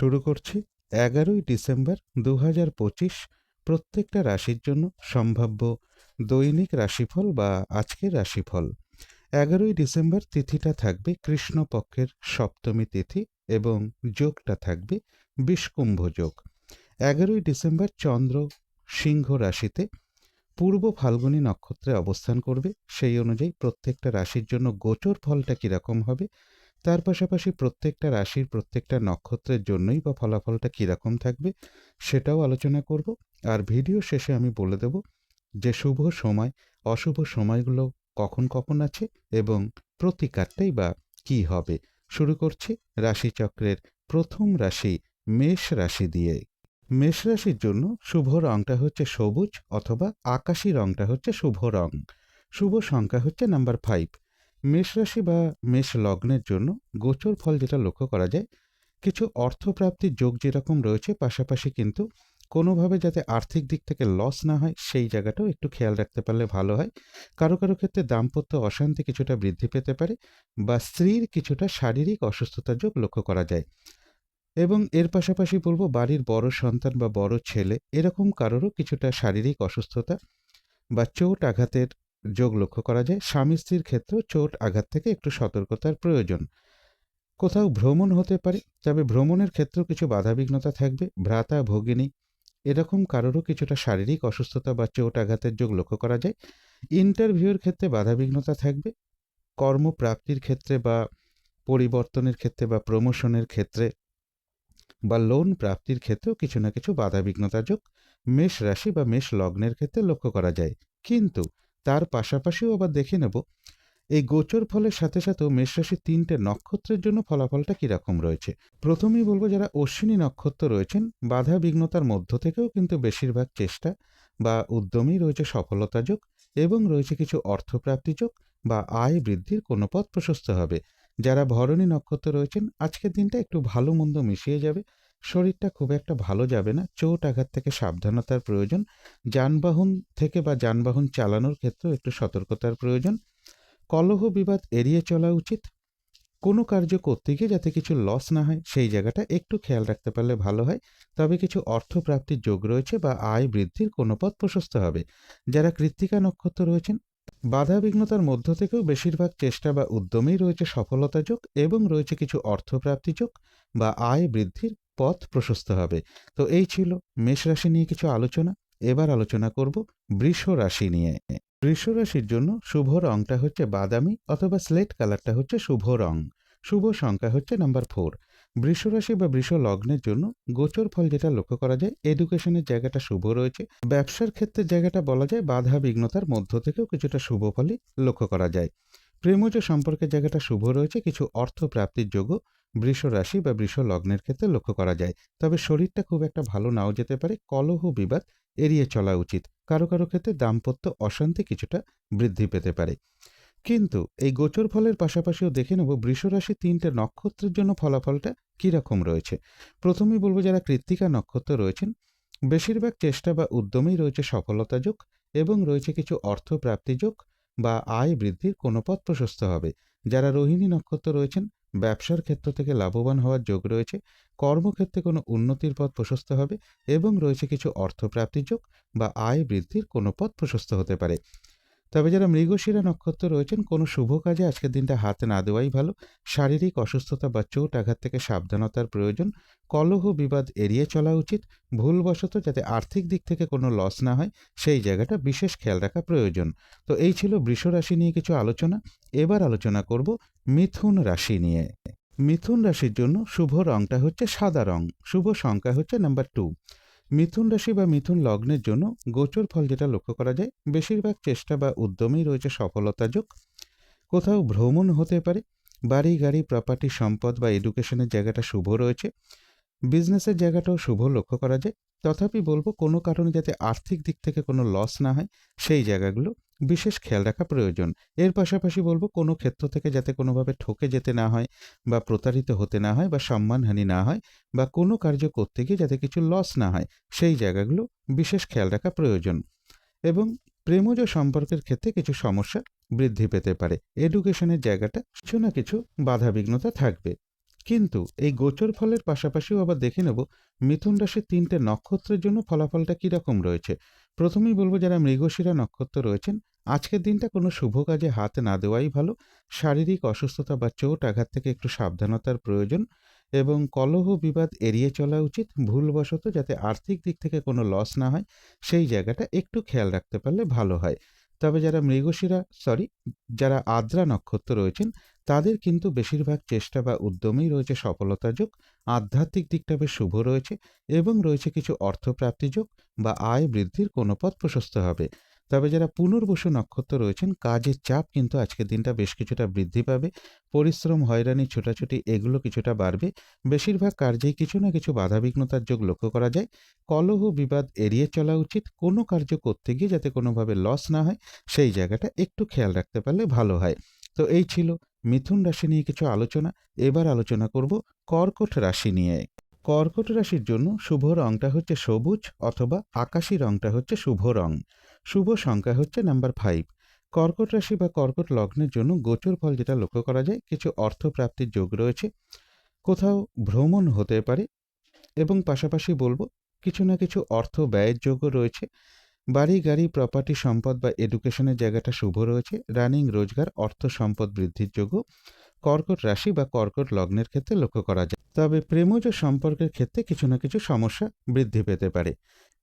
শুরু করছি এগারোই ডিসেম্বর দু পঁচিশ প্রত্যেকটা রাশির জন্য সম্ভাব্য দৈনিক রাশিফল বা আজকের রাশিফল। এগারোই ডিসেম্বর তিথিটা থাকবে কৃষ্ণপক্ষের সপ্তমী তিথি এবং যোগটা থাকবে বিষকুম্ভ যোগ। এগারোই ডিসেম্বর চন্দ্র সিংহ রাশিতে পূর্ব ফাল্গুনী নক্ষত্রে অবস্থান করবে। সেই অনুযায়ী প্রত্যেকটা রাশির জন্য গোচর ফলটা কীরকম হবে তার পাশাপাশি প্রত্যেকটা রাশির প্রত্যেকটা নক্ষত্রের জন্যই বা ফলাফলটা কীরকম থাকবে সেটাও আলোচনা করব। আর ভিডিও শেষে আমি বলে দেব যে শুভ সময়, অশুভ সময়গুলো কখন কখন আছে এবং প্রতিকারটাই বা কি হবে। শুরু করছি রাশিচক্রের প্রথম রাশি মেষ রাশি দিয়ে। মেষ রাশির জন্য শুভ রংটা হচ্ছে সবুজ অথবা আকাশি রংটা হচ্ছে শুভ রং। শুভ সংখ্যা হচ্ছে নাম্বার ফাইভ। মেষ রাশি বা মেষ লগ্নের জন্য গোচর ফল যেটা লক্ষ্য করা যায়, কিছু অর্থপ্রাপ্তির যোগ যেরকম রয়েছে, পাশাপাশি কিন্তু কোনোভাবে যাতে আর্থিক দিক থেকে লস না হয়, সেই জায়গাটাও একটু খেয়াল রাখতে পারলে ভালো হয়। কারও কারও ক্ষেত্রে দাম্পত্য অশান্তি কিছুটা বৃদ্ধি পেতে পারে বা স্ত্রীর কিছুটা শারীরিক অসুস্থতার যোগ লক্ষ্য করা যায়। এবং এর পাশাপাশি বলব বাড়ির বড় সন্তান বা বড় ছেলে, এরকম কারোরও কিছুটা শারীরিক অসুস্থতা বা চোট আঘাতের যোগ লক্ষ্য করা যায়। স্বামী স্ত্রীর ক্ষেত্রেও চোট আঘাত থেকে একটু সতর্কতার প্রয়োজন। কোথাও ভ্রমণ হতে পারে, তবে ভ্রমণের ক্ষেত্রেও কিছু বাধাবিঘ্নতা থাকবে। ভ্রাতা, ভগিনী, এরকম কারোরও কিছুটা শারীরিক অসুস্থতা বা চোট আঘাতের যোগ লক্ষ্য করা যায়। ইন্টারভিউর ক্ষেত্রে বাধাবিঘ্নতা থাকবে। কর্মপ্রাপ্তির ক্ষেত্রে বা পরিবর্তনের ক্ষেত্রে বা প্রমোশনের ক্ষেত্রে বা লোন প্রাপ্তির ক্ষেত্রেও কিছু না কিছু বাধাবিঘ্নতা যোগ মেষ রাশি বা মেষ লগ্নের ক্ষেত্রে লক্ষ্য করা যায়। কিন্তু তার পাশাপাশিও আবার দেখে নেব, এই গোচর ফলের সাথে সাথেও মেষরাশির তিনটে নক্ষত্রের জন্য ফলাফলটা কীরকম রয়েছে? প্রথমেই বলব যারা অশ্বিনী নক্ষত্র রয়েছেন, বাধা বিঘ্নতার মধ্য থেকেও কিন্তু বেশিরভাগ চেষ্টা বা উদ্যমেই রয়েছে সফলতা যোগ এবং রয়েছে কিছু অর্থপ্রাপ্তি যোগ বা আয় বৃদ্ধির কোনো পথ প্রশস্ত হবে। যারা ভরণী নক্ষত্র রয়েছেন, আজকের দিনটা একটু ভালো মন্দ মিশিয়ে যাবে শরীরটা খুব একটা ভালো যাবে না, চোট আঘাত থেকে সাবধানতার প্রয়োজন, যানবাহন থেকে বা যানবাহন চালানোর ক্ষেত্রেও একটু সতর্কতার প্রয়োজন। কলহ বিবাদ এড়িয়ে চলা উচিত। কোনো কার্য করতে গিয়ে যাতে কিছু লস না হয়, সেই জায়গাটা একটু খেয়াল রাখতে পারলে ভালো হয়। তবে কিছু অর্থপ্রাপ্তির যোগ রয়েছে বা আয় বৃদ্ধির কোনো পথ প্রশস্ত হবে। যারা কৃত্তিকা নক্ষত্র রয়েছেন বাধা বিঘ্নতার মধ্য থেকেও বেশিরভাগ চেষ্টা বা উদ্যমেই রয়েছে সফলতা যোগ এবং রয়েছে কিছু অর্থপ্রাপ্তি যোগ বা আয় বৃদ্ধির পথ প্রশস্ত হবে। তো এই ছিল মেষ রাশি নিয়ে কিছু আলোচনা। এবার আলোচনা করব বৃষ রাশি নিয়ে। বৃষ রাশির জন্য শুভ রংটা হচ্ছে বাদামি অথবা স্লেট কালারটা হচ্ছে শুভ রং। শুভ সংখ্যা হচ্ছে নাম্বার ফোর। বৃষ রাশি বা বৃষ লগ্নের জন্য গোচর ফল যেটা লক্ষ্য করা যায় এডুকেশনের জায়গাটা শুভ রয়েছে। ব্যবসার ক্ষেত্রে জায়গাটা বলা যায় বাধা বিঘ্নতার মধ্য থেকেও কিছুটা শুভ ফলই লক্ষ্য করা যায়। প্রেমজ সম্পর্কের জায়গাটা শুভ রয়েছে, কিছু অর্থ প্রাপ্তির যোগও বৃষ রাশি বা বৃষ লগ্নের ক্ষেত্রে লক্ষ্য করা যায়। তবে শরীরটা খুব একটা ভালো নাও যেতে পারে, কলহ বিবাদ এড়িয়ে চলা উচিত। কারও কারও ক্ষেত্রে দাম্পত্য অশান্তি কিছুটা বৃদ্ধি পেতে পারে। কিন্তু এই গোচর ফলের পাশাপাশিও দেখে নেব বৃষরাশি তিনটে নক্ষত্রের জন্য ফলাফলটা কীরকম রয়েছে। প্রথমেই বলব যারা কৃত্তিকা নক্ষত্র রয়েছেন, বেশিরভাগ চেষ্টা বা উদ্যমেই রয়েছে সফলতা যোগ এবং রয়েছে কিছু অর্থ প্রাপ্তি যোগ বা আয় বৃদ্ধির কোনো পথ প্রশস্ত হবে। যারা রোহিণী নক্ষত্র রয়েছেন ব্যবসার ক্ষেত্র থেকে লাভবান হওয়ার যোগ রয়েছে। কর্মক্ষেত্রে কোনো উন্নতির পথ প্রশস্ত হবে এবং রয়েছে কিছু অর্থপ্রাপ্তির যোগ বা আয় বৃদ্ধির কোনো পথ প্রশস্ত হতে পারে। তবে যারা মৃগশিরা নক্ষত্র রয়েছেন, কোনো শুভ কাজে আজকের দিনটা হাতে না দেওয়াই ভালো। শারীরিক অসুস্থতা বা চোট আঘাত থেকে সাবধানতার প্রয়োজন। কলহ বিবাদ এড়িয়ে চলা উচিত। ভুলবশত যাতে আর্থিক দিক থেকে কোনো লস না হয়, সেই জায়গাটা বিশেষ খেয়াল রাখা প্রয়োজন। তো এই ছিল বৃষ রাশি নিয়ে কিছু আলোচনা। এবার আলোচনা করব মিথুন রাশি নিয়ে। মিথুন রাশির জন্য শুভ রংটা হচ্ছে সাদা রং। শুভ সংখ্যা হচ্ছে নাম্বার টু মিথুন রাশি বা মিথুন লগ্নের জন্য গোচর ফল যেটা লক্ষ্য করা যায়, বেশিরভাগ চেষ্টা বা উদ্যমেই রয়েছে সফলতা যোগ। কোথাও ভ্রমণ হতে পারে, বাড়ি, গাড়ি প্রপার্টি সম্পদ বা এডুকেশনের জায়গাটা শুভ রয়েছে। বিজনেসের জায়গাটাও শুভ লক্ষ্য করা যায়। তথাপি বলব কোনো কারণে যাতে আর্থিক দিক থেকে কোনো লস না হয়, সেই জায়গাগুলো বিশেষ খেয়াল রাখা প্রয়োজন। এর পাশাপাশি বলব, কোনো ক্ষেত্র থেকে যাতে কোনোভাবে ঠকে যেতে না হয়, বা প্রতারিত হতে না হয়, বা সম্মানহানি না হয়, বা কোনো কার্য করতে গিয়ে যাতে কিছু লস না হয়, সেই জায়গাগুলো বিশেষ খেয়াল রাখা প্রয়োজন। এবং প্রেমজ সম্পর্কের ক্ষেত্রে কিছু সমস্যা বৃদ্ধি পেতে পারে। এডুকেশনের জায়গাটা কিছু না কিছু বাধাবিঘ্নতা থাকবে। কিন্তু এই গোচর ফলের পাশাপাশিও আবার দেখে নেব, মিথুন রাশির তিনটে নক্ষত্রের জন্য ফলাফলটা কীরকম রয়েছে। প্রথমেই বলব, যারা মৃগশিরা নক্ষত্র রয়েছেন আজকের দিনটা কোনো শুভ কাজে হাত না দেওয়াই ভালো। শারীরিক অসুস্থতা বা চোট আঘাত থেকে একটু সাবধানতার প্রয়োজন এবং কলহ বিবাদ এড়িয়ে চলা উচিত। ভুলবশত যাতে আর্থিক দিক থেকে কোনো লস না হয়, সেই জায়গাটা একটু খেয়াল রাখতে পারলে ভালো হয়। তবে যারা মৃগশিরা সরি যারা আদ্রা নক্ষত্র রয়েছেন, তাদের কিন্তু বেশিরভাগ চেষ্টা বা উদ্যমেই রয়েছে সফলতা যোগ। আধ্যাত্মিক দিকটা বেশ শুভ রয়েছে এবং রয়েছে কিছু অর্থপ্রাপ্তি যোগ বা আয় বৃদ্ধির কোনো পথ প্রশস্ত হবে। তবে যারা পুনর্বসু নক্ষত্র রয়েছেন, কাজের চাপ কিন্তু আজকের দিনটা বেশ কিছুটা বৃদ্ধি পাবে। পরিশ্রম, হয়রানি, ছোটাছুটি এগুলো কিছুটা বাড়বে। বেশিরভাগ কার্যেই কিছু না কিছু বাধাবিঘ্নতার যোগ লক্ষ্য করা যায়। কলহ, বিবাদ এড়িয়ে চলা উচিত। কোনো কার্য করতে গিয়ে যাতে কোনোভাবে লস না হয়, সেই জায়গাটা একটু খেয়াল রাখতে পারলে ভালো হয়। তো এই ছিল মিথুন রাশি নিয়ে কিছু আলোচনা। এবার আলোচনা করব কর্কট রাশি নিয়ে। কর্কট রাশির জন্য শুভ রংটা হচ্ছে সবুজ অথবা আকাশি রংটা হচ্ছে শুভ রং। শুভ সংখ্যা হচ্ছে নাম্বার ফাইভ কর্কট রাশি বা কর্কট লগ্নের জন্য গোচর ফল যেটা লক্ষ্য করা যায়, কিছু অর্থ প্রাপ্তির যোগ রয়েছে। কোথাও ভ্রমণ হতে পারে এবং পাশাপাশি বলব, কিছু না কিছু অর্থ ব্যয়ের যোগও রয়েছে। বাড়ি, গাড়ি প্রপার্টি সম্পদ বা এডুকেশনের জায়গাটা শুভ রয়েছে। রানিং রোজগার, অর্থ সম্পদ বৃদ্ধির যোগও কর্কট রাশি বা কর্কট লগ্নের ক্ষেত্রে লক্ষ্য করা যায়। তবে প্রেমজ সম্পর্কের ক্ষেত্রে কিছু না কিছু সমস্যা বৃদ্ধি পেতে পারে।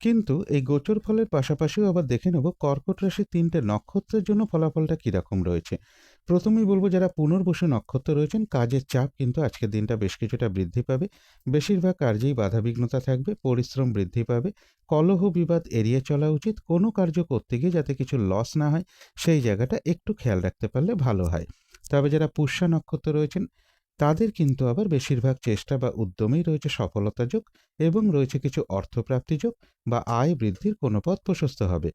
কিন্তু এই গোচর ফলের পাশাপাশিও আবার দেখে নেব কর্কট রাশির তিনটে নক্ষত্রের জন্য ফলাফলটা কীরকম রয়েছে। প্রথমেই বলব যারা পুনর্বসু নক্ষত্র রয়েছেন, কাজের চাপ কিন্তু আজকের দিনটা বেশ কিছুটা বৃদ্ধি পাবে। বেশিরভাগ কার্যেই বাধাবিঘ্নতা থাকবে, পরিশ্রম বৃদ্ধি পাবে, কলহ বিবাদ এড়িয়ে চলা উচিত, কোনো কার্য করতে গিয়ে যাতে কিছু লস না হয়, সেই জায়গাটা একটু খেয়াল রাখতে পারলে ভালো হয়। তবে যারা পুষ্যা নক্ষত্র রয়েছেন তাদের কিন্তু আবার বেশিরভাগ চেষ্টা বা উদ্যমেই রয়েছে সফলতা যোগ এবং রয়েছে কিছু অর্থপ্রাপ্তি যোগ বা আয় বৃদ্ধির কোনো পথ প্রশস্ত হবে।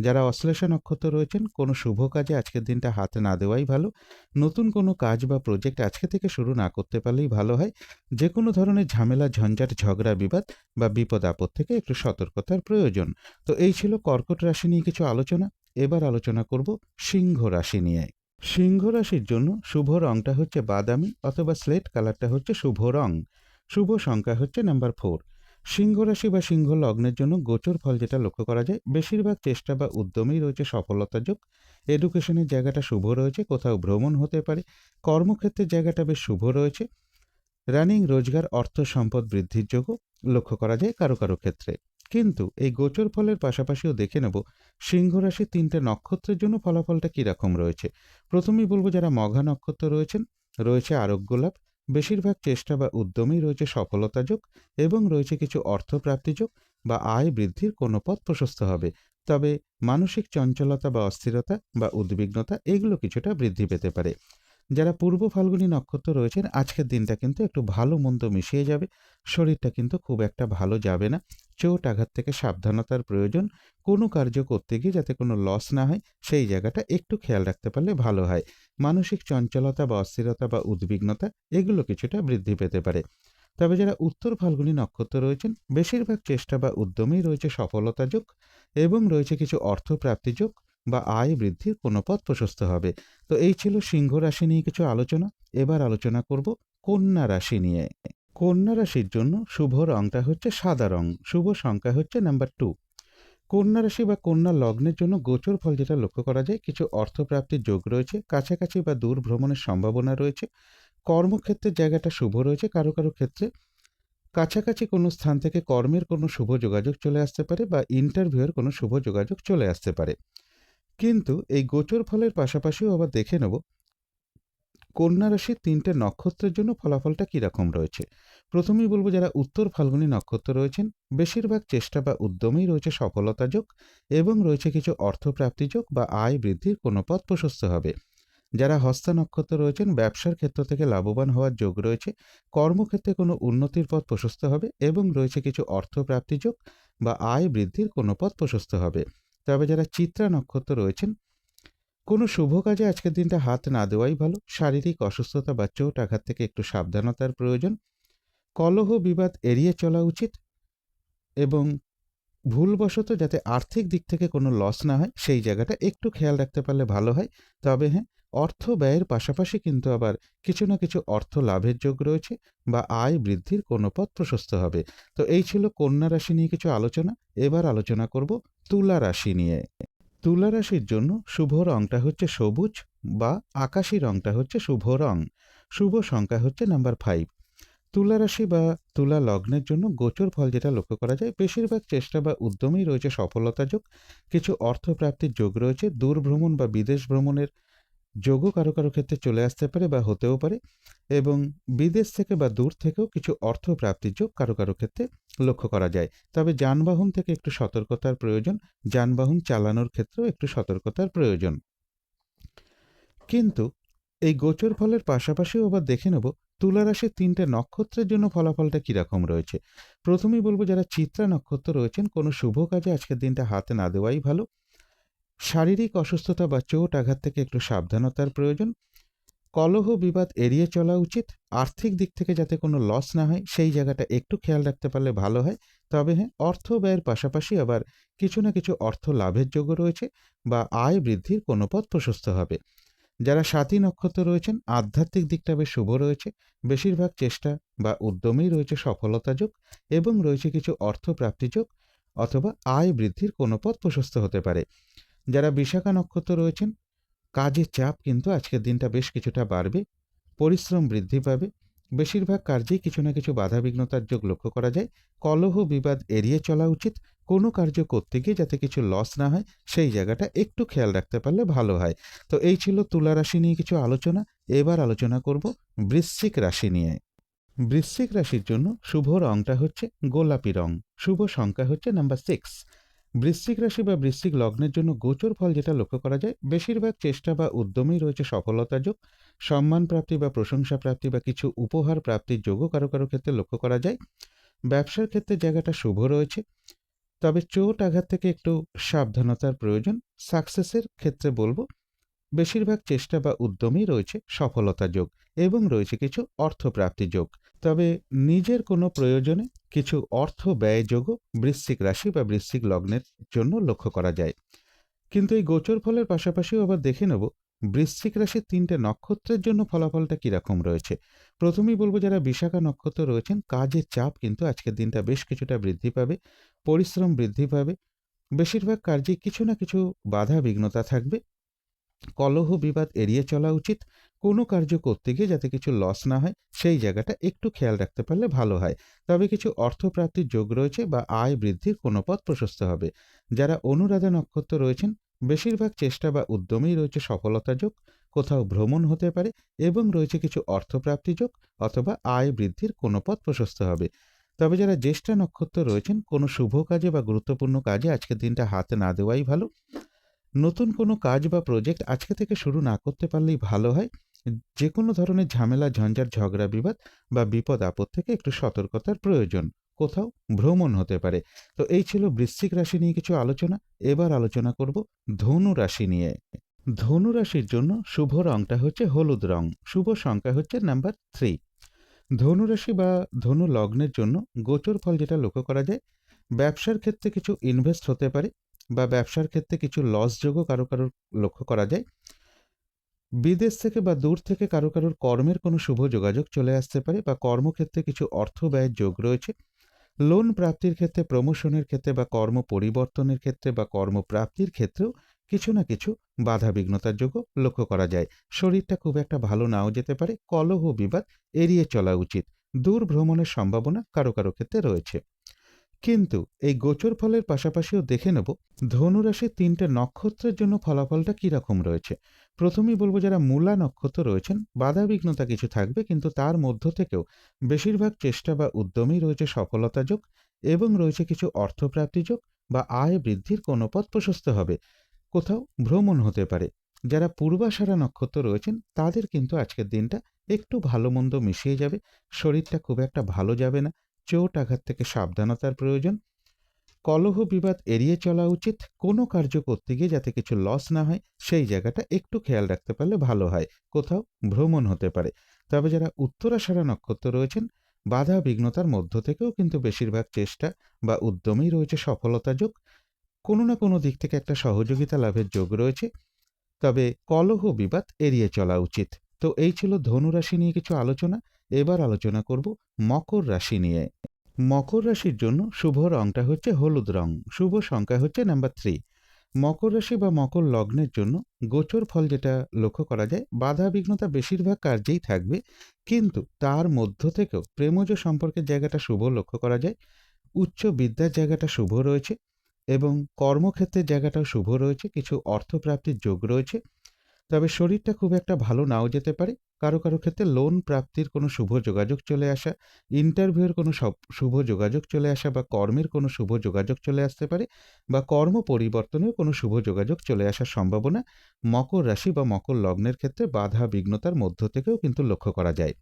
যারা অশ্লেষা নক্ষত্র রয়েছেন, কোনো শুভ কাজে আজকের দিনটা হাতে না দেওয়াই ভালো। নতুন কোনো কাজ বা প্রজেক্ট আজকে থেকে শুরু না করতে পারলেই ভালো হয়। যে কোনো ধরনের ঝামেলা, ঝঞ্ঝাট, ঝগড়া, বিবাদ বা বিপদ আপদ থেকে একটু সতর্কতার প্রয়োজন। তো এই ছিল কর্কট রাশি নিয়ে কিছু আলোচনা। এবার আলোচনা করব সিংহ রাশি নিয়ে। সিংহ রাশির জন্য শুভ রংটা হচ্ছে বাদামি অথবা স্লেট কালারটা হচ্ছে শুভ রং। শুভ সংখ্যা হচ্ছে নাম্বার ফোর সিংহ রাশি বা সিংহ লগ্নের জন্য গোচর ফল যেটা লক্ষ্য করা যায়, বেশিরভাগ চেষ্টা বা উদ্যমেই রয়েছে সফলতা যোগ। এডুকেশনের জায়গাটা শুভ রয়েছে, কোথাও ভ্রমণ হতে পারে। কর্মক্ষেত্রের জায়গাটা বেশ শুভ রয়েছে। রানিং রোজগার, অর্থ সম্পদ বৃদ্ধির যোগও লক্ষ্য করা যায় কারও কারও ক্ষেত্রে। কিন্তু এই গোচর ফলের পাশাপাশিও দেখে নেব, সিংহ রাশি তিনটে নক্ষত্রের জন্য ফলাফলটা কীরকম রয়েছে। প্রথমেই বলব যারা মঘা নক্ষত্র রয়েছেন, রয়েছে আরোগ্য লাভ বেশিরভাগ চেষ্টা বা উদ্যমেই রয়েছে সফলতা যোগ এবং রয়েছে কিছু অর্থপ্রাপ্তি যোগ বা আয় বৃদ্ধির কোনো পথ প্রশস্ত হবে। তবে মানসিক চঞ্চলতা বা অস্থিরতা বা উদ্বিগ্নতা এগুলো কিছুটা বৃদ্ধি পেতে পারে। যারা পূর্ব ফাল্গুনী নক্ষত্র রয়েছেন, আজকের দিনটা কিন্তু একটু ভালো মন্দ মিশিয়ে যাবে। শরীরটা কিন্তু খুব একটা ভালো যাবে না। চোট আঘাত থেকে সাবধানতার প্রয়োজন। কোনো কার্য করতে গিয়ে যাতে কোনো লস না হয়, সেই জায়গাটা একটু খেয়াল রাখতে পারলে ভালো হয়। মানসিক চঞ্চলতা বা অস্থিরতা বা উদ্বিগ্নতা, এগুলো কিছুটা বৃদ্ধি পেতে পারে। তবে যারা উত্তর ফাল্গুনী নক্ষত্র রয়েছেন, বেশিরভাগ চেষ্টা বা উদ্যমেই রয়েছে সফলতা যোগ এবং রয়েছে কিছু অর্থপ্রাপ্তি যোগ। বা আয় বৃদ্ধির কোনো পথ প্রশস্ত হবে। তো এই ছিল সিংহ রাশি নিয়ে কিছু আলোচনা। এবার আলোচনা করব কন্যা রাশি নিয়ে। কন্যা রাশির জন্য শুভ রংটা হচ্ছে সাদা রং। শুভ সংখ্যা হচ্ছে নাম্বার টু। কন্যা রাশি বা কন্যা লগ্নের জন্য গোচর ফল যেটা লক্ষ্য করা যায়, কিছু অর্থপ্রাপ্তির যোগ রয়েছে, কাছাকাছি বা দূর ভ্রমণের সম্ভাবনা রয়েছে, কর্মক্ষেত্রের জায়গাটা শুভ রয়েছে, কারও কারও ক্ষেত্রে কাছাকাছি কোনো স্থান থেকে কর্মের কোনো শুভ যোগাযোগ চলে আসতে পারে বা ইন্টারভিউয়ের কোনো শুভ যোগাযোগ চলে আসতে পারে। কিন্তু এই গোচর ফলের পাশাপাশিও আবার দেখে নেব, কন্যা রাশির তিনটে নক্ষত্রের জন্য ফলাফলটা কীরকম রয়েছে। প্রথমেই বলব যারা উত্তর ফাল্গুনী নক্ষত্র রয়েছেন, বেশিরভাগ চেষ্টা বা উদ্যমেই রয়েছে সফলতা যোগ এবং রয়েছে কিছু অর্থপ্রাপ্তি যোগ বা আয় বৃদ্ধির কোনো পথ প্রশস্ত হবে। যারা হস্তা নক্ষত্র রয়েছেন, ব্যবসার ক্ষেত্র থেকে লাভবান হওয়ার যোগ রয়েছে, কর্মক্ষেত্রে কোনো উন্নতির পথ প্রশস্ত হবে এবং রয়েছে কিছু অর্থপ্রাপ্তি যোগ বা আয় বৃদ্ধির কোনো পথ প্রশস্ত হবে। তবে যারা চিত্রা নক্ষত্র রয়েছেন, কোনো শুভ কাজে আজকের দিনটা হাত না দেওয়াই ভালো। শারীরিক অসুস্থতা বা চোট আঘাত থেকে একটু সাবধানতার প্রয়োজন। কলহ বিবাদ এড়িয়ে চলা উচিত এবং ভুলবশত যাতে আর্থিক দিক থেকে কোনো লস না হয়, সেই জায়গাটা একটু খেয়াল রাখতে পারলে ভালো হয়। তবে হ্যাঁ অর্থ ব্যয়ের পাশাপাশি কিন্তু আবার কিছু না কিছু অর্থ লাভের যোগ রয়েছে বা আয় বৃদ্ধির কোনো পথ প্রশস্ত হবে। তো এই ছিল কন্যা রাশি নিয়ে কিছু আলোচনা। এবার আলোচনা করব তুলা রাশি নিয়ে। তুলা রাশির জন্য শুভ রংটা হচ্ছে সবুজ বা আকাশি রংটা হচ্ছে শুভ রং। শুভ সংখ্যা হচ্ছে নাম্বার ফাইভ। তুলা রাশি বা তুলা লগ্নের জন্য গোচর ফল যেটা লক্ষ্য করা যায়, বেশিরভাগ চেষ্টা বা উদ্যমেই রয়েছে সফলতা যোগ। কিছু অর্থ প্রাপ্তির যোগ রয়েছে। দূর ভ্রমণ বা বিদেশ ভ্রমণের যোগও কারও কারও ক্ষেত্রে চলে আসতে পারে বা হতেও পারে এবং বিদেশ থেকে বা দূর থেকেও কিছু অর্থ প্রাপ্তির যোগ কারও কারও ক্ষেত্রে লক্ষ্য করা যায়। তবে যানবাহন থেকে একটু সতর্কতার প্রয়োজন, যানবাহন চালানোর ক্ষেত্রেও একটু সতর্কতার প্রয়োজন। কিন্তু এই গোচর ফলের পাশাপাশিও আবার দেখে নেব, তুলা রাশির তিনটে নক্ষত্রের জন্য ফলাফলটা কীরকম রয়েছে। প্রথমেই বলব যারা চিত্রা নক্ষত্র রয়েছেন, কোনো শুভ কাজে আজকের দিনটা হাতে না দেওয়াই ভালো। শারীরিক অসুস্থতা বা চোট আঘাত থেকে একটু সাবধানতার প্রয়োজন। কলহ বিবাদ এড়িয়ে চলা উচিত। আর্থিক দিক থেকে যাতে কোনো লস না হয়, সেই জায়গাটা একটু খেয়াল রাখতে পারলে ভালো হয়। তবে হ্যাঁ অর্থ ব্যয়ের পাশাপাশি আবার কিছু না কিছু অর্থ লাভের যোগ্য রয়েছে বা আয় বৃদ্ধির কোনো পথ প্রশস্ত হবে। যারা সাতী নক্ষত্র রয়েছেন, আধ্যাত্মিক দিকটা বেশ শুভ রয়েছে। বেশিরভাগ চেষ্টা বা উদ্যমেই রয়েছে সফলতা যোগ এবং রয়েছে কিছু অর্থ প্রাপ্তিযোগ অথবা আয় বৃদ্ধির কোনো পথ প্রশস্ত হতে পারে। যারা বিশাখা নক্ষত্র রয়েছেন, কাজের চাপ কিন্তু আজকের দিনটা বেশ কিছুটা বাড়বে, পরিশ্রম বৃদ্ধি পাবে, বেশিরভাগ কার্যেই কিছু না কিছু বাধাবিঘ্নতার যোগ লক্ষ্য করা যায়, কলহ বিবাদ এড়িয়ে চলা উচিত, কোনো কার্য করতে গিয়ে যাতে কিছু লস না হয়, সেই জায়গাটা একটু খেয়াল রাখতে পারলে ভালো হয়। তো এই ছিল তুলা রাশি নিয়ে কিছু আলোচনা, এবার আলোচনা করব বৃশ্চিক রাশি নিয়ে। বৃশ্চিক রাশির জন্য শুভ রংটা হচ্ছে গোলাপি রং, শুভ সংখ্যা হচ্ছে নাম্বার সিক্স বৃশ্চিক রাশি বা বৃশ্চিক লগ্নের জন্য গোচর ফল যেটা লক্ষ্য করা যায়, বেশিরভাগ চেষ্টা বা উদ্যমেই রয়েছে সফলতা যোগ। সম্মান প্রাপ্তি বা প্রশংসা প্রাপ্তি বা কিছু উপহার প্রাপ্তির যোগও কারও কারও ক্ষেত্রে লক্ষ্য করা যায়। ব্যবসার ক্ষেত্রে জায়গাটা শুভ রয়েছে। তবে চোট আঘাত থেকে একটু সাবধানতার প্রয়োজন। সাকসেসের ক্ষেত্রে বলব বেশিরভাগ চেষ্টা বা উদ্যমেই রয়েছে সফলতা যোগ এবং রয়েছে কিছু অর্থপ্রাপ্তি যোগ। তবে নিজের কোনো প্রয়োজনে কিছু অর্থ ব্যয়যোগও বৃশ্চিক রাশি বা বৃশ্চিক লগ্নের জন্য লক্ষ্য করা যায়। কিন্তু এই গোচর ফলের পাশাপাশিও আবার দেখে নেব, বৃশ্চিক রাশির তিনটে নক্ষত্রের জন্য ফলাফলটা কীরকম রয়েছে। প্রথমেই বলব যারা বিশাখা নক্ষত্র রয়েছেন, কাজের চাপ কিন্তু আজকের দিনটা বেশ কিছুটা বৃদ্ধি পাবে, পরিশ্রম বৃদ্ধি পাবে, বেশিরভাগ কার্যে কিছু না কিছু বাধা বিঘ্নতা থাকবে কলহ বিবাদ এড়িয়ে চলা উচিত। কোনো কার্য করতে গিয়ে যাতে কিছু লস না হয়, সেই জায়গাটা একটু খেয়াল রাখতে পারলে ভালো হয়। তবে কিছু অর্থপ্রাপ্তির যোগ রয়েছে বা আয় বৃদ্ধির কোনো পথ প্রশস্ত হবে। যারা অনুরাধা নক্ষত্র রয়েছেন, বেশিরভাগ চেষ্টা বা উদ্যমেই রয়েছে সফলতা যোগ, কোথাও ভ্রমণ হতে পারে এবং রয়েছে কিছু অর্থপ্রাপ্তি যোগ অথবা আয় বৃদ্ধির কোনো পথ প্রশস্ত হবে। তবে যারা জ্যেষ্ঠা নক্ষত্র রয়েছেন, কোনো শুভ কাজে বা গুরুত্বপূর্ণ কাজে আজকের দিনটা হাতে না দেওয়াই ভালো। নতুন কোনো কাজ বা প্রজেক্ট আজকে থেকে শুরু না করতে পারলেই ভালো হয়। যে কোনো ধরনের ঝামেলা, ঝঞ্ঝাট, ঝগড়া, বিবাদ বা বিপদ আপদ থেকে একটু সতর্কতার প্রয়োজন। কোথাও ভ্রমণ হতে পারে। তো এই ছিল বৃশ্চিক রাশি নিয়ে কিছু আলোচনা। এবার আলোচনা করব ধনু রাশি নিয়ে। ধনু রাশির জন্য শুভ রংটা হচ্ছে হলুদ রং। শুভ সংখ্যা হচ্ছে নাম্বার থ্রি ধনু রাশি বা ধনু লগ্নের জন্য গোচর ফল যেটা লক্ষ্য করা যায়, ব্যবসার ক্ষেত্রে কিছু ইনভেস্ট হতে পারে বা ব্যবসার ক্ষেত্রে কিছু লস যোগও কারও কারোর লক্ষ্য করা যায়। বিদেশ থেকে বা দূর থেকে কারও কারোর কর্মের কোনো শুভ যোগাযোগ চলে আসতে পারে বা কর্মক্ষেত্রে কিছু অর্থ ব্যয়ের যোগ রয়েছে। লোন প্রাপ্তির ক্ষেত্রে প্রমোশনের ক্ষেত্রে বা কর্ম পরিবর্তনের ক্ষেত্রে বা কর্মপ্রাপ্তির ক্ষেত্রেও কিছু না কিছু বাধা বিঘ্নতার যোগও লক্ষ্য করা যায়। শরীরটা খুব একটা ভালো নাও যেতে পারে, কলহ বিবাদ এড়িয়ে চলা উচিত। দূর ভ্রমণের সম্ভাবনা কারও কারও ক্ষেত্রে রয়েছে। কিন্তু এই গোচর ফলের পাশাপাশিও দেখে নেব ধনুরাশির তিনটে নক্ষত্রের জন্য ফলাফলটা কীরকম রয়েছে। প্রথমেই বলব যারা মূলা নক্ষত্র রয়েছেন বাধা বিঘ্নতা কিছু থাকবে, কিন্তু তার মধ্য থেকেও বেশিরভাগ চেষ্টা বা উদ্যমেই রয়েছে সফলতা যোগ এবং রয়েছে কিছু অর্থপ্রাপ্তি যোগ বা আয় বৃদ্ধির কোনো পথ প্রশস্ত হবে। কোথাও ভ্রমণ হতে পারে। যারা পূর্বাশারা নক্ষত্র রয়েছেন, তাদের কিন্তু আজকের দিনটা একটু ভালো মন্দ মিশিয়ে যাবে, শরীরটা খুব একটা ভালো যাবে না। চোট আঘাত থেকে সাবধানতার প্রয়োজন। কলহ বিবাদ এড়িয়ে চলা উচিত। কোনো কার্য করতে গিয়ে যাতে কিছু লস না হয়, সেই জায়গাটা একটু খেয়াল রাখতে পারলে ভালো হয়। কোথাও ভ্রমণ হতে পারে। তবে যারা উত্তরাষাঢ়া নক্ষত্র রয়েছেন, বাধা বিঘ্নতার মধ্য থেকেও কিন্তু বেশিরভাগ চেষ্টা বা উদ্যমেই রয়েছে সফলতা যোগ। কোনো না কোনো দিক থেকে একটা সহযোগিতা লাভের যোগ রয়েছে। তবে কলহ বিবাদ এড়িয়ে চলা উচিত। তো এই ছিল ধনু রাশি নিয়ে কিছু আলোচনা। এবার আলোচনা করব মকর রাশি নিয়ে। মকর রাশির জন্য শুভ রংটা হচ্ছে হলুদ রং। শুভ সংখ্যা হচ্ছে নাম্বার থ্রি মকর রাশি বা মকর লগ্নের জন্য গোচর ফল যেটা লক্ষ্য করা যায়, বাধা বিঘ্নতা বেশিরভাগ কার্যেই থাকবে, কিন্তু তার মধ্য থেকেও প্রেমজ সম্পর্কের জায়গাটা শুভ লক্ষ্য করা যায়, উচ্চ বিদ্যার জায়গাটা শুভ রয়েছে এবং কর্মক্ষেত্রের জায়গাটাও শুভ রয়েছে, কিছু অর্থপ্রাপ্তির যোগ রয়েছে। তবে শরীরটা খুব একটা ভালো নাও যেতে পারে কারও কারও ক্ষেত্রে লোন প্রাপ্তির কোনো শুভ যোগাযোগ চলে আসা ইন্টারভিউয়ের কোনো শুভ যোগাযোগ চলে আসা বা কর্মের কোনো শুভ যোগাযোগ চলে আসতে পারে বা কর্ম পরিবর্তনের কোনো শুভ যোগাযোগ চলে আসার সম্ভাবনা মকর রাশি বা মকর লগ্নের ক্ষেত্রে বাধা বিঘ্নতার মধ্য থেকেও কিন্তু লক্ষ্য করা যায়।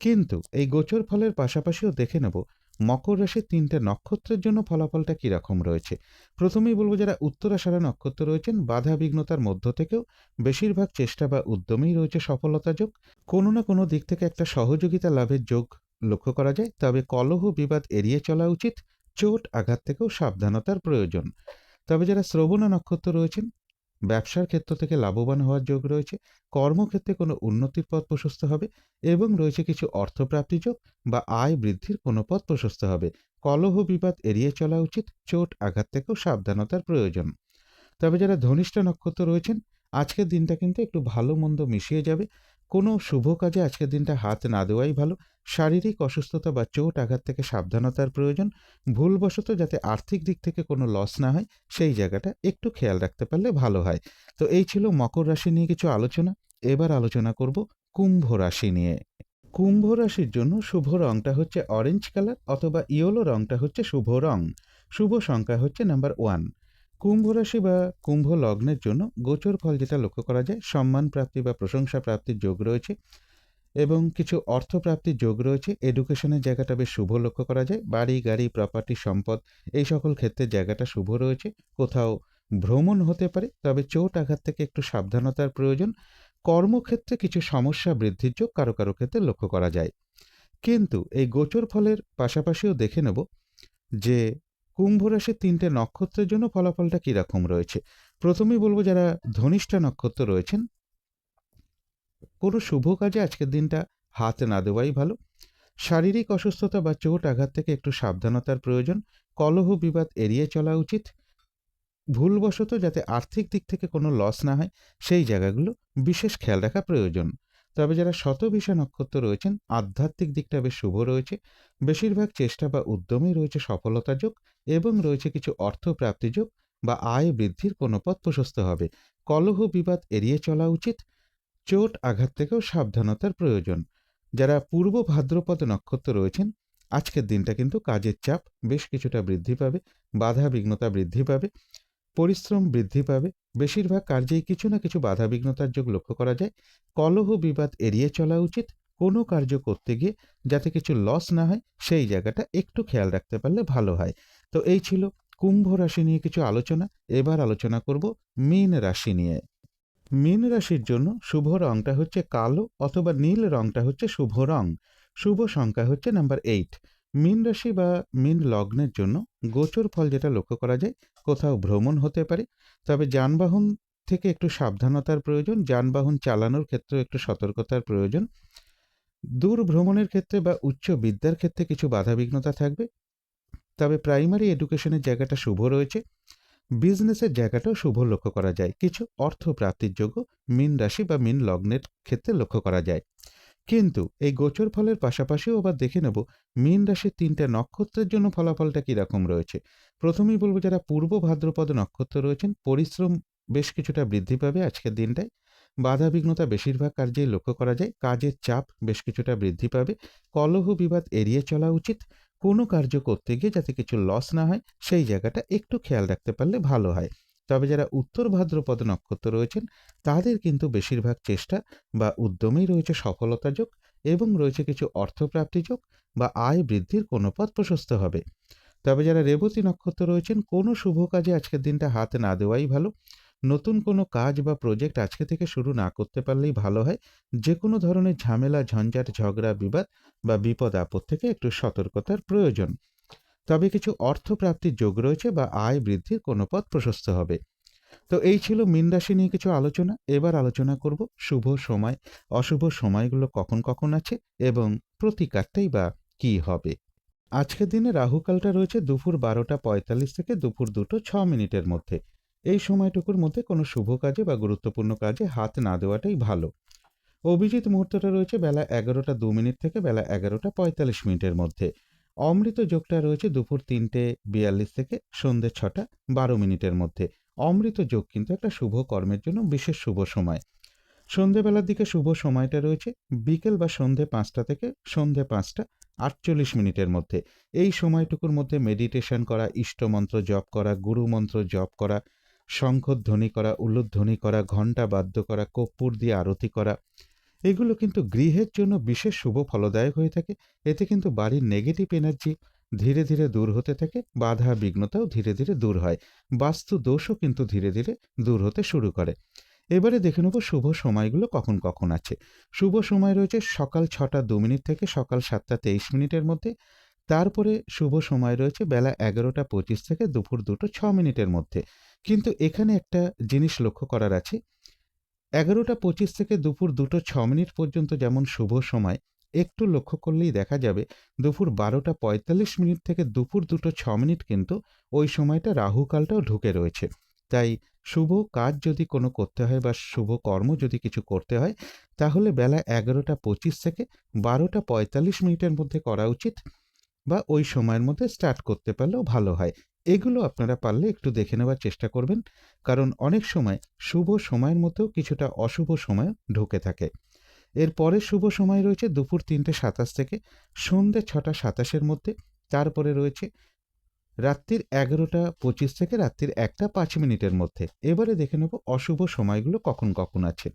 কিন্তু এই গোচর ফলের পাশাপাশিও দেখে নেব মকর রাশির তিনটে নক্ষত্রের জন্য ফলাফলটা কীরকম রয়েছে? প্রথমেই বলব যারা উত্তরাষাঢ়া নক্ষত্র রয়েছেন বাধা বিঘ্নতার মধ্য থেকেও বেশিরভাগ চেষ্টা বা উদ্যমেই রয়েছে সফলতা যোগ। কোনো না কোনো দিক থেকে একটা সহযোগিতা লাভের যোগ লক্ষ্য করা যায়, তবে কলহ বিবাদ এড়িয়ে চলা উচিত। চোট আঘাত থেকেও সাবধানতার প্রয়োজন। তবে যারা শ্রবণা নক্ষত্র রয়েছেন ব্যবসার ক্ষেত্র থেকে লাভবান হওয়ার যোগ রয়েছে, কর্মক্ষেত্রে কোনো উন্নতির পথ প্রশস্ত হবে এবং রয়েছে কিছু অর্থপ্রাপ্তি যোগ বা আয় বৃদ্ধির কোনো পথ প্রশস্ত হবে। কলহ বিবাদ এড়িয়ে চলা উচিত, চোট আঘাত থেকেও সাবধানতার প্রয়োজন। তবে যারা ধনিষ্ঠ নক্ষত্র রয়েছেন, আজকের দিনটা কিন্তু একটু ভালো মন্দ মিশিয়ে যাবে। কোনো শুভ কাজে আজকের দিনটা হাত না দেওয়াই ভালো। শারীরিক অসুস্থতা বা চোট আঘাত থেকে সাবধানতার প্রয়োজন। ভুলবশত যাতে আর্থিক দিক থেকে কোনো লস না হয়, সেই জায়গাটা একটু খেয়াল রাখতে পারলে ভালো হয়। তো এই ছিল মকর রাশি নিয়ে কিছু আলোচনা। এবার আলোচনা করব কুম্ভ রাশি নিয়ে। কুম্ভ রাশির জন্য শুভ রংটা হচ্ছে অরেঞ্জ কালার অথবা ইয়েলো রংটা হচ্ছে শুভ রং। শুভ সংখ্যা হচ্ছে নাম্বার ওয়ান কুম্ভ রাশি বা কুম্ভ লগ্নের জন্য গোচর ফল যেটা লক্ষ্য করা যায়, সম্মান প্রাপ্তি বা প্রশংসা প্রাপ্তির যোগ রয়েছে এবং কিছু অর্থপ্রাপ্তির যোগ রয়েছে। এডুকেশনের জায়গাটা বেশ শুভ লক্ষ্য করা যায়। বাড়ি, গাড়ি প্রপার্টি সম্পদ এই সকল ক্ষেত্রে জায়গাটা শুভ রয়েছে। কোথাও ভ্রমণ হতে পারে, তবে চোট আঘাত থেকে একটু সাবধানতার প্রয়োজন। কর্মক্ষেত্রে কিছু সমস্যা বৃদ্ধির যোগ কারও কারও ক্ষেত্রে লক্ষ্য করা যায়। কিন্তু এই গোচর ফলের পাশাপাশিও দেখে নেব যে কুম্ভ রাশির তিনটে নক্ষত্রের জন্য ফলাফলটা কীরকম রয়েছে? প্রথমেই বলব যারা ধনিষ্ঠা নক্ষত্র রয়েছেন, কোনো শুভ কাজে আজকের দিনটা হাত না দেওয়াই ভালো। শারীরিক অসুস্থতা বা চোট আঘাত থেকে একটু সাবধানতার প্রয়োজন। কলহ বিবাদ এড়িয়ে চলা উচিত। ভুলবশত যাতে আর্থিক দিক থেকে কোনো লস না হয়, সেই জায়গাগুলো বিশেষ খেয়াল রাখা প্রয়োজন। তবে যারা শতভিষা নক্ষত্র রয়েছেন, আধ্যাত্মিক দিকটা বেশ শুভ রয়েছে। বেশিরভাগ চেষ্টা বা উদ্যমেই রয়েছে সফলতা যোগ এবং রয়েছে কিছু অর্থ প্রাপ্তি যোগ বা আয় বৃদ্ধির কোনো পথ প্রশস্ত হবে। কলহ বিবাদ এড়িয়ে চলা উচিত। চোট আঘাত থেকেও সাবধানতার প্রয়োজন। যারা পূর্ব ভাদ্রপদ নক্ষত্র রয়েছেন, আজকের দিনটা কিন্তু কাজের চাপ বেশ কিছুটা বৃদ্ধি পাবে, বাধা বিঘ্নতা বৃদ্ধি পাবে, পরিশ্রম বৃদ্ধি পাবে বেশিরভাগ কার্যেই কিছু না কিছু বাধা বিঘ্নতার যোগ লক্ষ্য করা যায়। কলহ বিবাদ এড়িয়ে চলা উচিত। কোনো কার্য করতে গিয়ে যাতে কিছু লস না হয়, সেই জায়গাটা একটু খেয়াল রাখতে পারলে ভালো হয়। তো এই ছিল কুম্ভ রাশি নিয়ে কিছু আলোচনা। এবার আলোচনা করব মীন রাশি নিয়ে। মীন রাশির জন্য শুভ রংটা হচ্ছে কালো অথবা নীল রংটা হচ্ছে শুভ রং। শুভ সংখ্যা হচ্ছে নাম্বার এইট মীন রাশি বা মীন লগ্নের জন্য গোচর ফল যেটা লক্ষ্য করা যায়, কোথাও ভ্রমণ হতে পারে। তবে যানবাহন থেকে একটু সাবধানতার প্রয়োজন, যানবাহন চালানোর ক্ষেত্রে একটু সতর্কতার প্রয়োজন। দূর ভ্রমণের ক্ষেত্রে বা উচ্চ বিদ্যার ক্ষেত্রে কিছু বাধাবিঘ্নতা থাকবে। তবে প্রাইমারি এডুকেশনের জায়গাটা শুভ রয়েছে। বিজনেসের জায়গাটাও শুভ লক্ষ্য করা যায়। কিছু অর্থ প্রাপ্তির যোগ্য মিন রাশি বা মিন লগ্নের ক্ষেত্রে লক্ষ্য করা যায়। কিন্তু এই গোচর ফলের পাশাপাশিও আবার দেখে নেব মীন রাশির তিনটে নক্ষত্রের জন্য ফলাফলটা কীরকম রয়েছে। প্রথমেই বলব যারা পূর্ব ভাদ্রপদ নক্ষত্র রয়েছেন, পরিশ্রম বেশ কিছুটা বৃদ্ধি পাবে আজকের দিনটায়। বাধা বিঘ্নতা বেশিরভাগ কার্যেই লক্ষ্য করা যায়, কাজের চাপ বেশ কিছুটা বৃদ্ধি পাবে, কলহ বিবাদ এড়িয়ে চলা উচিত, কোনো কার্য করতে গিয়ে যাতে কিছু লস না হয়, সেই জায়গাটা একটু খেয়াল রাখতে পারলে ভালো হয়। তবে যারা উত্তর ভাদ্রপদ নক্ষত্র রয়েছেন, তাদের কিন্তু বেশিরভাগ চেষ্টা বা উদ্যমেই রয়েছে সফলতা যোগ এবং রয়েছে কিছু অর্থপ্রাপ্তি যোগ বা আয় বৃদ্ধির কোনো পথ প্রশস্ত হবে। তবে যারা রেবতী নক্ষত্র রয়েছেন, কোনো শুভ কাজে আজকের দিনটা হাত না দেওয়াই ভালো। নতুন কোনো কাজ বা প্রজেক্ট আজকে থেকে শুরু না করতে পারলেই ভালো হয়। যে কোনো ধরনের ঝামেলা, ঝঞ্ঝাট, ঝগড়া, বিবাদ বা বিপদ আপদ থেকে একটু সতর্কতার প্রয়োজন। তবে কিছু অর্থ প্রাপ্তির যোগ রয়েছে বা আয় বৃদ্ধির কোনো পথ প্রশস্ত হবে। তো এই ছিল মীন রাশি নিয়ে কিছু আলোচনা। এবার আলোচনা করব শুভ সময়, অশুভ সময়গুলো কখন কখন আছে এবং প্রতিকারটাই বা কি হবে। আজকের দিনে রাহুকালটা রয়েছে দুপুর বারোটা পঁয়তাল্লিশ থেকে দুপুর দুটো ছ মিনিটের মধ্যে। এই সময়টুকুর মধ্যে কোনো শুভ কাজে বা গুরুত্বপূর্ণ কাজে হাত না দেওয়াটাই ভালো। অভিজিৎ মুহূর্তটা রয়েছে বেলা এগারোটা দু মিনিট থেকে বেলা এগারোটা পঁয়তাল্লিশ মিনিটের মধ্যে। অমৃত যোগটা রয়েছে দুপুর তিনটে বিয়াল্লিশ থেকে সন্ধ্যে ছটা, বারো মিনিটের মধ্যে। অমৃত যোগ কিন্তু একটা শুভ কর্মের জন্য বিশেষ শুভ সময়। সন্ধেবেলার দিকে শুভ সময়টা রয়েছে বিকেল বা সন্ধে পাঁচটা থেকে সন্ধে পাঁচটা, আটচল্লিশ মিনিটের মধ্যে। এই সময়টুকুর মধ্যে মেডিটেশন করা, ইষ্টমন্ত্র জপ করা গুরুমন্ত্র জপ করা, শঙ্খধ্বনি করা, উলুধ্বনি করা, ঘণ্টা বাদ্য করা, কর্পূর দিয়ে আরতি করা এগুলো কিন্তু গৃহের জন্য বিশেষ শুভ ফলদায়ক হয়ে থাকে। এতে কিন্তু বাড়ির নেগেটিভ এনার্জি ধীরে ধীরে দূর হতে থাকে, বাধা বিঘ্নতাও ধীরে ধীরে দূর হয়। বাস্তু দোষও কিন্তু ধীরে ধীরে দূর হতে শুরু করে। এবারে দেখে নেব শুভ সময়গুলো কখন কখন আছে। শুভ সময় রয়েছে সকাল ছটা দু মিনিট থেকে সকাল সাতটা তেইশ মিনিটের মধ্যে। তারপরে শুভ সময় রয়েছে বেলা এগারোটা পঁচিশ থেকে দুপুর দুটো ছ মিনিটের মধ্যে। কিন্তু এখানে একটা জিনিস লক্ষ্য করার আছে। এগারোটা পঁচিশ থেকে দুপুর দুটো ছ মিনিট পর্যন্ত যেমন শুভ সময়, একটু লক্ষ্য করলেই দেখা যাবে দুপুর বারোটা পঁয়তাল্লিশ মিনিট থেকে দুপুর দুটো ছ মিনিট কিন্তু ওই সময়টা রাহুকালটাও ঢুকে রয়েছে। তাই শুভ কাজ যদি কোনো করতে হয় বা শুভ কর্ম যদি কিছু করতে হয়, তাহলে বেলা এগারোটা পঁচিশ থেকে বারোটা পঁয়তাল্লিশ মিনিটের মধ্যে করা উচিত বা ওই সময়ের মধ্যে স্টার্ট করতে পারলেও ভালো হয়। এগুলো আপনারা পারলে একটু দেখে নেওয়ার চেষ্টা করবেন, কারণ অনেক সময় শুভ সময়ের মধ্যেও কিছুটা অশুভ সময় ঢুকে থাকে। এর পরে শুভ সময় রয়েছে দুপুর তিনটে সাতাশ থেকে সন্ধ্যে ছটা সাতাশের মধ্যে, তারপরে রয়েছে রাত্রির এগারোটা পঁচিশ থেকে রাত্রির একটা পাঁচ মিনিটের মধ্যে। এবারে দেখে নেব অশুভ সময়গুলো কখন কখন আছে।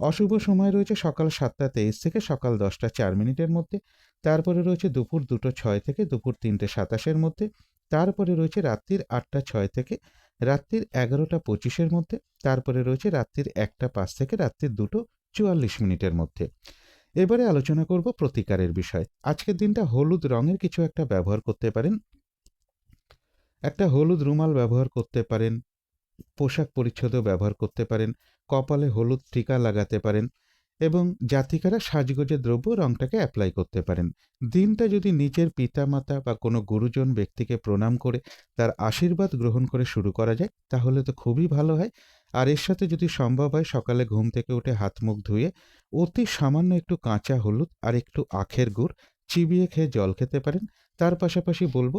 অশুভ সময় রয়েছে সকাল সাতটা তেইশ থেকে সকাল দশটা চার মিনিটের মধ্যে, তারপরে রয়েছে দুপুর দুটো ছয় থেকে দুপুর তিনটে সাতাশের মধ্যে তারপরে রয়েছে রাত্রির আটটা ছয় থেকে রাত্রির এগারোটা পঁচিশের মধ্যে, তারপরে রয়েছে রাত্রির একটা পাঁচ থেকে রাত্রির দুটো চুয়াল্লিশ মিনিটের মধ্যে। এবারে আলোচনা করব প্রতিকারের বিষয়। আজকের দিনটা হলুদ রঙের কিছু একটা ব্যবহার করতে পারেন। একটা হলুদ রুমাল ব্যবহার করতে পারেন, পোশাক পরিচ্ছদও ব্যবহার করতে পারেন, কপালে হলুদ টিকা লাগাতে পারেন এবং জাতিকারা সাজগোজের দ্রব্য রংটাকে অ্যাপ্লাই করতে পারেন। দিনটা যদি নিজের পিতামাতা বা কোনো গুরুজন ব্যক্তিকে প্রণাম করে তার আশীর্বাদ গ্রহণ করে শুরু করা যায়, তাহলে তো খুবই ভালো হয়। আর এর সাথে যদি সম্ভব হয়, সকালে ঘুম থেকে উঠে হাত মুখ ধুয়ে অতি সামান্য একটু কাঁচা হলুদ আর একটু আখের গুড় চিবিয়ে খেয়ে জল খেতে পারেন। তার পাশাপাশি বলব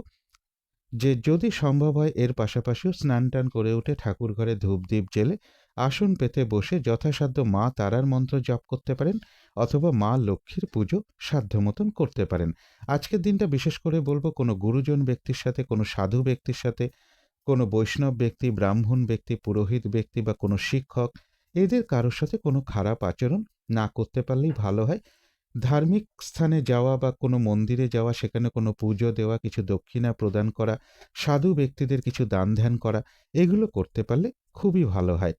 যে, যদি সম্ভব হয়, এর পাশাপাশিও স্নান টান করে উঠে ঠাকুর ঘরে ধূপদীপ জেলে আসন পেতে বসে যথাসাধ্য মা তারার মন্ত্র জপ করতে পারেন অথবা মা লক্ষ্মীর পুজো সাধ্য মতন করতে পারেন। আজকের দিনটা বিশেষ করে বলব কোনো গুরুজন ব্যক্তির সাথে, কোনো সাধু ব্যক্তির সাথে, কোনো বৈষ্ণব ব্যক্তি, ব্রাহ্মণ ব্যক্তি, পুরোহিত ব্যক্তি বা কোনো শিক্ষক, এদের কারোর সাথে কোনো খারাপ আচরণ না করতে পারলেই ভালো হয়। ধার্মিক স্থানে যাওয়া বা কোনো মন্দিরে যাওয়া, সেখানে কোনো পুজো দেওয়া, কিছু দক্ষিণা প্রদান করা, সাধু ব্যক্তিদের কিছু দান ধ্যান করা, এগুলো করতে পারলে খুবই ভালো হয়।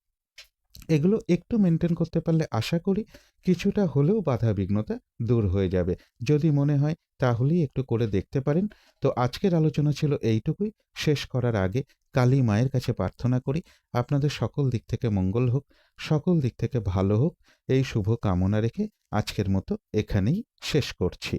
এগুলো একটু মেনটেন করতে পারলে আশা করি কিছুটা হলেও বাধা বিঘ্নতা দূর হয়ে যাবে। যদি মনে হয় তাহলেই একটু করে দেখতে পারেন। তো আজকের আলোচনা ছিল এইটুকুই। শেষ করার আগে কালী মায়ের কাছে প্রার্থনা করি। আপনাদের সকল দিক থেকে মঙ্গল হোক, সকল দিক থেকে ভালো হোক। এই শুভ কামনা রেখে আজকের মতো এখানেই শেষ করছি।